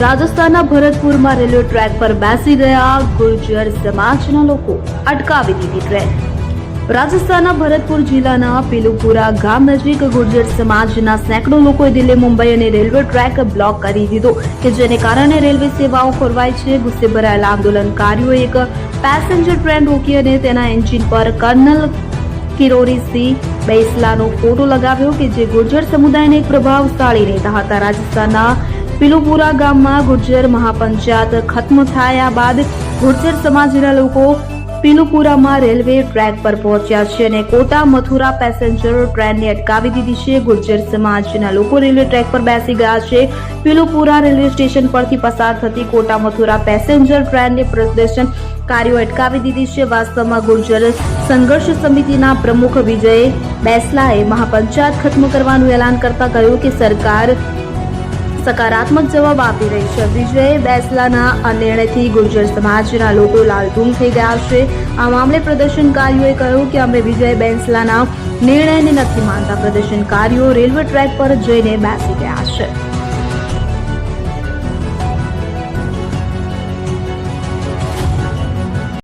રાજસ્થાનના ભરતપુરમાં railway track પર બેસી ગયા ગુર્જર સમાજના લોકો. અટકાવી દીધી ટ્રેન. રાજસ્થાનના ભરતપુર જિલ્લાના પિલુપુરા ગામ નજીક ગુર્જર સમાજના સેંકડો લોકોએ દિલ્હી, મુંબઈ અને રેલવે ટ્રેક બ્લોક કરી દીધો કે જેને કારણે રેલવે સેવાઓ ખોરવાય છે. ગુસ્સે ભરાયેલા આંદોલનકારીઓએ એક પેસેન્જર ટ્રેન રોકી અને તેના એન્જિન પર કર્નલ કિરોરી સિંહ બૈસલાનો ફોટો લગાવ્યો કે જે ગુર્જર સમુદાયને એક પ્રભાવશાળી નેતા હતા. રાજસ્થાનના પિલુપુરા ગામમાં ગુર્જર મહાપંચાયત ખત્મ થયા બાદ ગુર્જર સમાજના લોકો પીલુપુરામાં રેલવે ટ્રેક પર પહોંચ્યા છે અને કોટા મથુરા પેસેન્જર ટ્રેનને અટકાવી દીધી છે. ગુર્જર સમાજના લોકો રેલવે ટ્રેક પર બેસી ગયા છે. પિલુપુરા રેલવે સ્ટેશન પરથી પસાર થતી કોટા મથુરા પેસેન્જર ટ્રેનને પ્રદર્શન કાર્યો અટકાવી દીધી છે. વાસ્તવમાં ગુર્જર સંઘર્ષ સમિતિના પ્રમુખ વિજય બેસલાએ મહાપંચાયત ખત્મ કરવાનું એલાન કરતા કહ્યું કે સરકાર સકારાત્મક જવાબ આપી રહી છે. વિજય બેસલાના આ નિર્ણયથી ગુર્જર સમાજના લોકો લાલઘૂમ થઈ ગયા છે. આ મામલે પ્રદર્શનકારીઓએ કહ્યું કે અમે વિજય બેસલાના નિર્ણયને નથી માનતા. પ્રદર્શનકારીઓ રેલવે ટ્રેક પર જઈને બેસી ગયા છે.